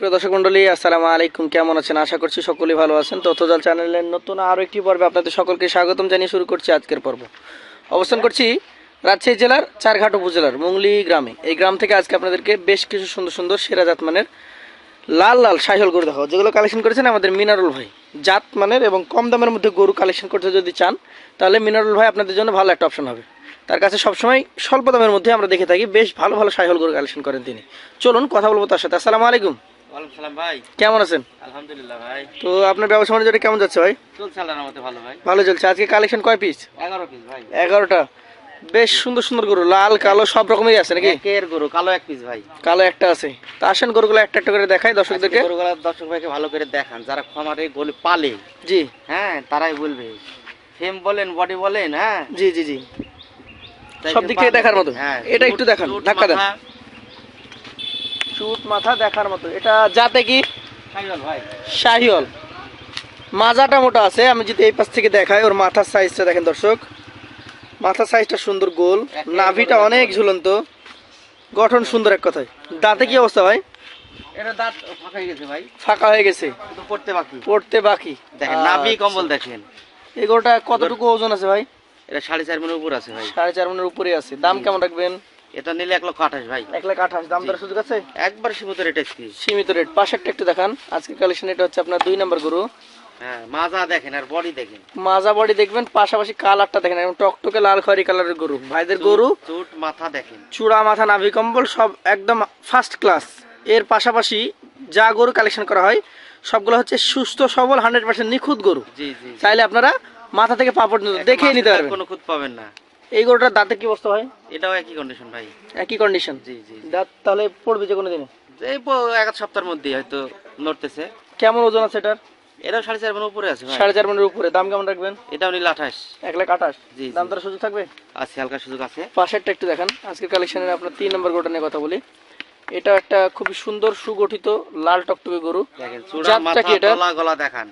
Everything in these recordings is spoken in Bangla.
সুপ্রিয় দর্শক মন্ডলী, আসসালামু আলাইকুম। কেমন আছেন? আশা করছি সকলেই ভালো আছেন। তথ্যজাল চ্যানেলের নতুন আরও একটি পর্বে আপনাদের সকলকে স্বাগতম জানিয়ে শুরু করছি আজকের পর্ব। অবস্থান করছি রাজশাহী জেলার চারঘাট উপজেলার মুংলি গ্রামে। এই গ্রাম থেকে আজকে আপনাদেরকে বেশ কিছু সুন্দর সুন্দর সেরা জাত মানের লাল লাল সাইহল গরু দেখাবো। যেগুলো কালেকশন করেছেন আমাদের মিনারুল ভাই। জাত মানের এবং কম দামের মধ্যে গরু কালেকশন করতে যদি চান, তাহলে মিনারুল ভাই আপনাদের জন্য ভালো একটা অপশন হবে। তার কাছে সবসময় স্বল্প দামের মধ্যে আমরা দেখে থাকি, বেশ ভালো ভালো সাইহল গরু কালেকশন করেন তিনি। চলুন কথা বলব তার সাথে। আসসালামু আলাইকুম। ভাই। কেমন আছেন? আলহামদুলিল্লাহ ভাই। তো আপনার ব্যবসা বাণিজ্যটা কেমন যাচ্ছে ভাই? চলছে আল্লাহর মতে ভালো ভাই। ভালো চলছে। আজকে কালেকশন কয় পিস এগারো পিস ভাই। এগারোটা। বেশ সুন্দর সুন্দর গরু লাল কালো সব রকমেরই আছে নাকি? একের গরু কালো এক পিস ভাই। কালো একটা আছে। তা আসেন গরুগুলো একটা একটা করে দেখাই দর্শকদেরকে। দর্শক ভাইকে ভালো করে দেখান। যারা খামারে গলি পালে জি। হ্যাঁ তারাই বলবে। ফেম বলেন বডি বলেন হ্যাঁ। জি জি জি। সব দিক থেকে দেখার মতো। হ্যাঁ। এটা একটু দেখান, ধাক্কা দেন। চুট মাথা দেখার মতো। এটা যাতে কি? শাহিওল মাজাটা মোটা আছে আমি যদি এই পাশ থেকে দেখাই ওর মাথার সাইজটা দেখেন দর্শক। মাথার সাইজটা সুন্দর গোল নাভিটা অনেক ঝুলন্ত। গঠন সুন্দর এক কথায়। দাঁতে কি অবস্থা ভাই? এটা দাঁত ফাঁকা হয়ে গেছে ভাই। ফাঁকা হয়ে গেছে। পড়তে বাকি। পড়তে বাকি। দেখেন নাভি আচ্ছা। কম্বল দেখেন। এই গরুটা কতটুকু ওজন আছে ভাই? এটা সাড়ে চার মনের উপর আছে ভাই। সাড়ে চার মনের উপরে আছে। দাম কেমন রাখবেন? এটা নিলে এক লক্ষ আঠাশ ভাই। এক লাখ আঠাশ দাম দর সুযোগ আছে? একবার সীমিত রেট আজকে সীমিত রেট পাশেরটা একটু দেখান। কালেকশন এটা হচ্ছে আপনার দুই নাম্বার গরু। হ্যাঁ মাজা দেখেন আর বডি দেখেন। মাজা বডি দেখবেন পাশাপাশি কালারটা দেখেন একদম টকটকে লাল খয়েরি কালারের গরু। ভাইদের গরু। চুট মাথা দেখেন। চূড়া মাথা নাভি কম্বল সব একদম ফার্স্ট ক্লাস এর পাশাপাশি যা গরু কালেকশন করা হয় সবগুলো হচ্ছে সুস্থ সবল হান্ড্রেড পার্সেন্ট নিখুঁত গরু। চাইলে আপনারা মাথা থেকে পা পর্যন্ত দেখেই নিতে পারবেন। কোনো খুঁত পাবেন না। এই গরুটার দাঁতের কি অবস্থা হয় এটাও একই কন্ডিশন ভাই। একই কন্ডিশন জি জি দাঁত তাহলে পড়বে যে কোনো দিনে? এই এক সপ্তাহের মধ্যেই হয়তো নড়তেছে। কেমন ওজন আছে এটার? এটাও সাড়ে চার মনের উপরে আছে ভাই। সাড়ে চার মনের উপরে। দাম কেমন রাখবেন? এটাও নিল আঠাশ এক লাখ আঠাশ। জি। দাম তার সুযোগ থাকবে? আছে হালকা সুযোগ আছে। পাশেরটা একটু দেখান। আজকের কালেকশনের আপনার তিন নম্বর গরুটা নিয়ে কথা বলি। এটা একটা খুবই সুন্দর সুগঠিত লাল টকটকে গরু। দেখেন জাতটা মাথা কি এটা? গলা গলা দেখান।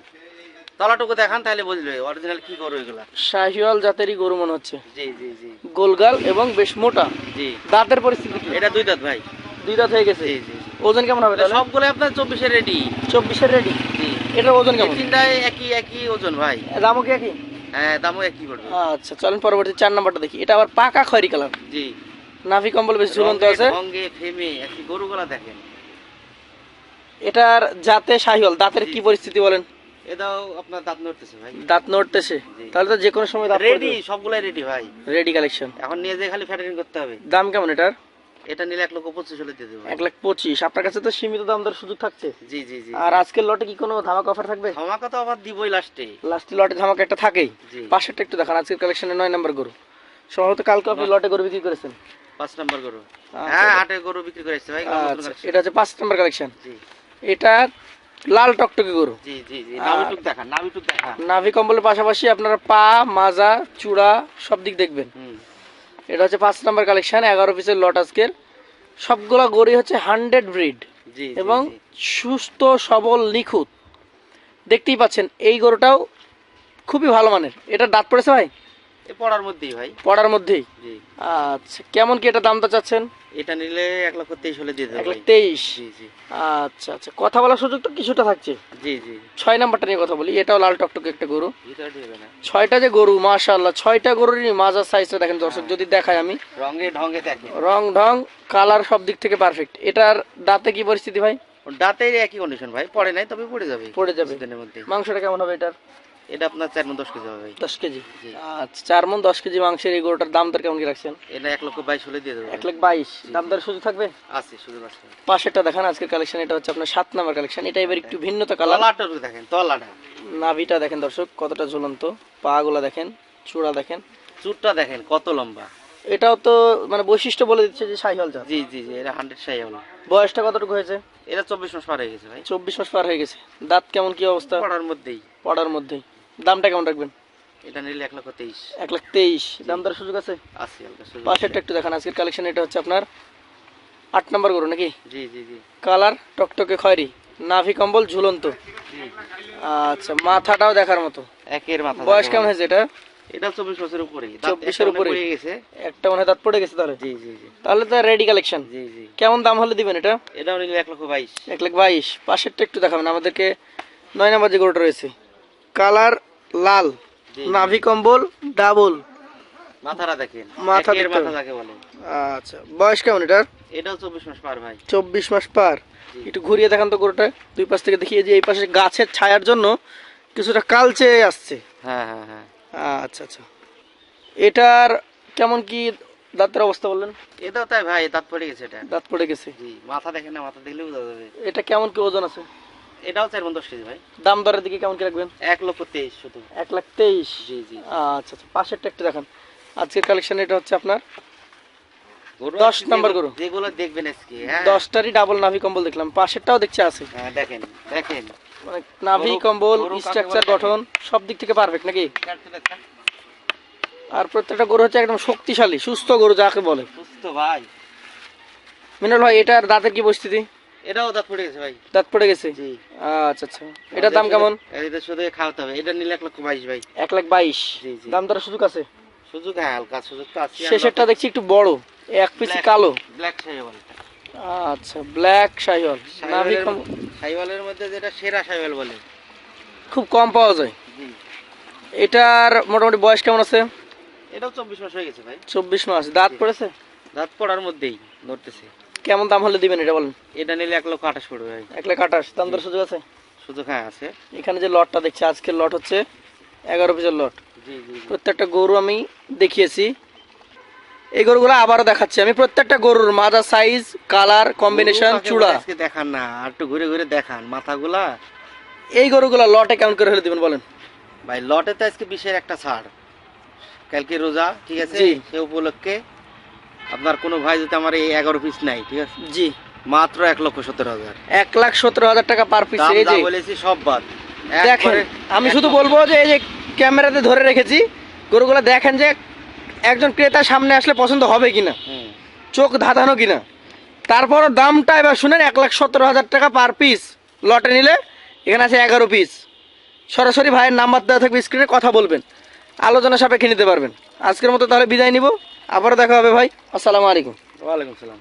তলাটুকু দেখান তাহলে বুঝবে অরিজিনাল কি গরু এগুলা। শাহিওয়াল জাতেরই গরু মনে হচ্ছে। জি জি জি। গোলগাল এবং বেশ মোটা। জি। দাঁতের পরিস্থিতি এটা দুই দাঁত ভাই। দুই দাঁত হয়ে গেছে? জি জি। ওজন কেমন হবে তাহলে? সবগুলো আপনার চব্বিশের রেডি চব্বিশের রেডি জি। এটার ওজন কেমন? তিনটায় একই একই ওজন ভাই। দামও কি একই? হ্যাঁ দামও একই পড়বে। আচ্ছা চলেন পরবর্তী চার নাম্বারটা দেখি। এটা আবার পাকা খয়রি কালার। জি। নাভি কম্বল বেশ ঝুলন্ত আছে। ঢঙে ফেমে একই গরুগুলা দেখেন। এটার জাতে শাহিওয়াল দাঁতের কি পরিস্থিতি বলেন? এটাও আপনার দাঁত নড়তেছে ভাই। দাঁত নড়তেছে? তাহলে তো যে কোনো সময় দাঁত রেডি সবগুলাই রেডি ভাই। রেডি কালেকশন এখন নিয়ে যেয়ে খালি ফ্যাটারিং করতে হবে। দাম কেমন এটার? এটা নিলে এক লক্ষ পঁচিশ হলে দিয়ে দেবো। এক লাখ পঁচিশ। আপনার কাছে তো সীমিত দাম দর সুযোগ থাকছে। জি জি জি আর আজকের লটে কি কোনো ধামাকা অফার থাকবে? ক্ষমাকা তো আবার দিবই লাস্টে লাস্টে লটে ধামাকা একটা থাকেই। পাশেরটা একটু দেখান আজকের কালেকশনে নয় নাম্বার গরু। সম্ভবত কালকে আপনি লটে গরু বিক্রি করেছেন। পাঁচ নাম্বার গরু। আচ্ছা। হ্যাঁ হাটে গরু বিক্রি করে এসছে ভাই আচ্ছা। এটা হচ্ছে পাঁচ নাম্বার কালেকশন এটা লাল টকটকে গরু। জি জি জি নামিটুক দেখা নামিটুক দেখা নাভি কম্বলের পাশাপাশি আপনারা পা মাজা চূড়া সব দিক দেখবেন। এটা হচ্ছে পাঁচ নাম্বার কালেকশন এগারো পিসের লট আজকের। সবগুলা গরুই হচ্ছে হান্ড্রেড ব্রিড এবং সুস্থ সবল নিখুঁত। দেখতেই পাচ্ছেন এই গরুটাও খুবই ভালো মানের। এটা দাঁত পড়েছে ভাই? পড়ার মধ্যেই ভাই। পড়ার মধ্যেই? আচ্ছা কেমন কি এটা দামটা চাচ্ছেন? এটা নিলে এক লক্ষ তেইশ হলে দিয়ে দেবো। তেইশ? আচ্ছা আচ্ছা। কথা বলার সুযোগ তো কিছুটা থাকছে। জি জি। ছয় নাম্বারটা নিয়ে কথা বলি এটাও লাল টকটকে একটা গরু। ছয়টা যে গরু মাশাআল্লাহ ছয়টা গরুরই মাজার সাইজটা দেখেন দর্শক যদি দেখাই আমি। রঙে ঢঙে দেখে। রং ঢং কালার সব দিক থেকে পারফেক্ট এটার দাঁতে কি পরিস্থিতি ভাই? দাঁতের একই কন্ডিশন ভাই পড়ে নাই তবে পড়ে যাবে পড়ে যাবে। মাংসটা কেমন হবে এটার? এটা আপনার চার মন দশ কেজি হবে ভাই। দশ কেজি। আচ্ছা চার মন দশ কেজি মাংসের এই গরুটার দাম দর কেমন কি রাখছেন? এটা এক লক্ষ বাইশ হলে দিয়ে দেবো এক লাখ বাইশ। দাম দর সুযোগ থাকবে? আছে শুধু আছে। পাশেরটা দেখান আজকের কালেকশন এটা হচ্ছে আপনার সাত নাম্বার কালেকশন এটা এবার একটু ভিন্নতা কালার তলাটা দেখেন তলাটা। নাভিটা দেখেন দর্শক কতটা ঝুলন্ত। পা গুলা দেখেন চূড়া দেখেন। চুরটা দেখেন কত লম্বা। এটাও তো মানে বৈশিষ্ট্য বলে দিচ্ছে যে সাইহল জাত। জি জি জি এটা হান্ড্রেড সাই হলো। বয়সটা কতটুকু হয়েছে? এটা চব্বিশ মাস পার হয়ে গেছে ভাই। চব্বিশ মাস পার হয়ে গেছে। দাঁত কেমন কি অবস্থা? পড়ার মধ্যেই। পড়ার মধ্যেই। দামটা কেমন রাখবেন? এটা নিলে এক লক্ষ তেইশ। এক লাখ তেইশ। দাম দর সুযোগ আছে? আছে পাশেরটা একটু দেখান আজকের কালেকশন এটা হচ্ছে আপনার আট নম্বর গরু নাকি? জি জি জি। কালার টকটকে খয়েরি নাভি কম্বল ঝুলন্ত। আচ্ছা মাথাটাও দেখার মতো। একের মাথা বয়স কেমন হয়েছে এটা? এটা চব্বিশ বছরের উপরে 24 এর উপরে? গেছে। একটা মনে হয় দাঁত পড়ে গেছে তাহলে। জি জি জি। তাহলে তো রেডি কালেকশন জি জি। কেমন দাম হলে দিবেন এটা? এটা নিলে এক লক্ষ বাইশ। এক লাখ বাইশ। পাশেরটা একটু দেখাবেন আমাদেরকে নয় নাম্বার যে গরুটা রয়েছে। কালার লাল নাভি কম্বল ডাবল। মাথাটা দেখেন মাথা দেখতে মাথা। যাকে বলে। আচ্ছা বয়স কেমন এটার? এটাও চব্বিশ মাস পার ভাই। চব্বিশ মাস পার। একটু ঘুরিয়ে দেখান তো গরুটা দুই পাশ থেকে দেখিয়ে যে এই পাশে গাছের ছায়ার জন্য কিছুটা কালচে আসছে। হ্যাঁ হ্যাঁ হ্যাঁ। আচ্ছা আচ্ছা। এটার কেমন কি দাঁতের অবস্থা বললেন? এটাও তাই ভাই দাঁত পড়ে গেছে এটা। দাঁত পড়ে গেছে। জি মাথা দেখেন না মাথা দেখলে বোঝা যাবে। এটা কেমন কি ওজন আছে? এটাও চার মন দশ কেজি ভাই। দাম দরের দিকে কেমন কি রাখবেন? এক লক্ষ তেইশ শুধু। এক লাখ তেইশ? জি জি আচ্ছা আচ্ছা পাশেরটা একটু দেখান। আজকের কালেকশন এটা হচ্ছে আপনার? দশ নাম্বার গরু। যেগুলো দেখবেন আজকে হ্যাঁ। দশটারই ডাবল নাভি কম্বল দেখলাম। পাশেরটাও দেখছি আছে। হ্যাঁ, দেখেন দেখেন। মানে নাভি কম্বল স্ট্রাকচার গঠন সব দিক থেকে পারফেক্ট নাকি? আর প্রত্যেকটা গরু হচ্ছে একদম শক্তিশালী সুস্থ গরু যাকে বলে। সুস্থ ভাই। মিনাল ভাই এটার দাঁতের কি পরিস্থিতি? এটাও দাঁত পড়ে গেছে ভাই। দাঁত পড়ে গেছে? জি। আচ্ছা আচ্ছা। এটার দাম কেমন? এটা শুধু খাওয়াতে হবে। এটা নিলে এক লক্ষ বাইশ ভাই। এক লাখ বাইশ। দাম সুযোগ আছে? সুযোগ হ্যাঁ হালকা সুযোগ তো আছে শেষেরটা দেখছি একটু বড়। এক পিসি কালো। ব্ল্যাক আচ্ছা ব্ল্যাক শাহিওয়াল নাভি মধ্যে যেটা সেরা সাইওয়াল বলে। খুব কম পাওয়া যায়। এটার মোটামুটি বয়স কেমন আছে? এটাও চব্বিশ মাস হয়ে গেছে ভাই। চব্বিশ মাস। দাঁত পড়েছে? দাঁত পড়ার মধ্যেই নড়তেছে কেমন দাম হলে দিবেন এটা বলেন? এটা নিলে এক লক্ষ আঠাশ পড়বে ভাই। এক লাখ আঠাশ। দাম দর সুযোগ আছে? সুযোগ হ্যাঁ আছে। এখানে যে লটটা দেখছি আজকের লট হচ্ছে এগারো পিসের লট। প্রত্যেকটা গরু আমি দেখিয়েছি। এই গরুগুলো আবারও দেখাচ্ছি। আমি প্রত্যেকটা গরুর মাজা সাইজ কালার কম্বিনেশন চূড়া। আজকে দেখান না আর একটু ঘুরে ঘুরে দেখান মাথাগুলা। এই গরুগুলো লটে কেমন করে হলে দিবেন বলেন? ভাই লটে তো আজকে বিশের একটা ছাড়। কালকে রোজা ঠিক আছে? সে উপলক্ষে আপনার কোনো ভাই যদি আমার এই এগারো পিস নাই ঠিক আছে? জি। মাত্র এক লক্ষ সতেরো হাজার। এক লাখ সতেরো হাজার টাকা পার পিস এই যে। বলেছি সব বাদ। দেখেন আমি শুধু বলব যে এই যে ক্যামেরাতে ধরে রেখেছি গরুগুলো দেখেন যে একজন ক্রেতা সামনে আসলে পছন্দ হবে কিনা চোখ ধাঁধানো কিনা। তারপর দামটা এবার শুনেন এক লাখ সতেরো হাজার টাকা পার পিস লটে নিলে এখানে আছে এগারো পিস সরাসরি ভাইয়ের নাম্বার দেওয়া থাকবে স্ক্রিনে কথা বলবেন। আলোচনা সাপেক্ষে নিতে পারবেন। আজকের মতো তাহলে বিদায় নিব। আবারও দেখা হবে ভাই। আসসালামু আলাইকুম। ওয়ালাইকুম সালাম।